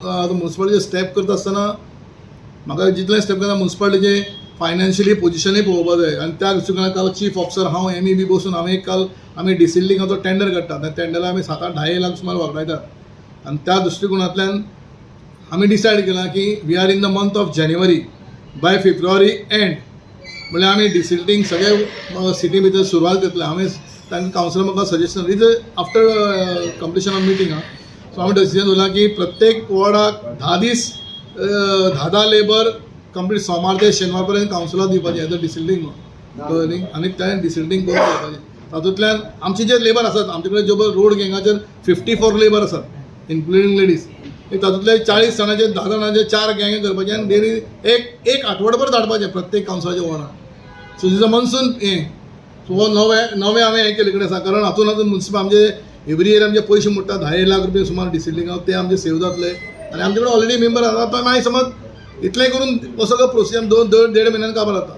आतां मुन्सिपालिटीचे स्टेप करता आसतना म्हाका जितलें स्टेप करता मुन्सिपालिटीचे फायनान्शियली पोजिशनूय पळोवपाक जाय आनी त्या दृश्टिकोनाक काल चीफ ऑफिसर हांव एम ई बी बसून हांवें काल आमी डिसिल्लींग तो टेंडर काडटा त्या टेंडराक आमी सात आठ धा लाख सुमार वापरायता आनी त्या दृश्टिकोनांतल्यान आमी डिसायड केलां की we are in the month of January by February end म्हळ्यार आमी डिसिल्टींग सगळे सिटी भितर सुरवात करतले हांवें तांकां कावन्सिलर म्हाका suggestion is after completion of meeting ah so हांवें डिसिजन उरलां की प्रत्येक वॉर्डाक धा दीस धा धा लेबर कंप्लीट सोमार ते शेनवार पर्यंत कावन्सिलाक दिवपाचें एज अ डिसिल्टींग न्ही? आनी तें डिसिल्डींग करून दिवपाचें. तातूंतल्यान आमचे जे लेबर आसात आमचे कडेन जो रोड गँगाचेर फिफ्टी फोर लेबर आसात इन्क्लुडींग लेडीज तातूंतले चाळीस जाणांचे धा जाणांचे चार गँगे करपाचे आनी डेली एक एक आठवडभर धाडपाचें प्रत्येक कावन्सिलाच्या वॉर्डाक सो दिस अ मनसून हें सो हो नवे नवे हांवें हें केले कडेन आसा कारण हातूंत हातूंत म्युन्सिपल आमचे एवरी इयर आमचे पयशे मोडटा धा एक लाख रुपया सुमार डिसिल्डिंगाक ते आमचे सेव जातले आनी आमचे कडेन ऑलरेडी मेंबर आसा तो मागीर समज. इतलें करून हो सगळो प्रोसिजर दोन दोन देड म्हयन्यान काबार जाता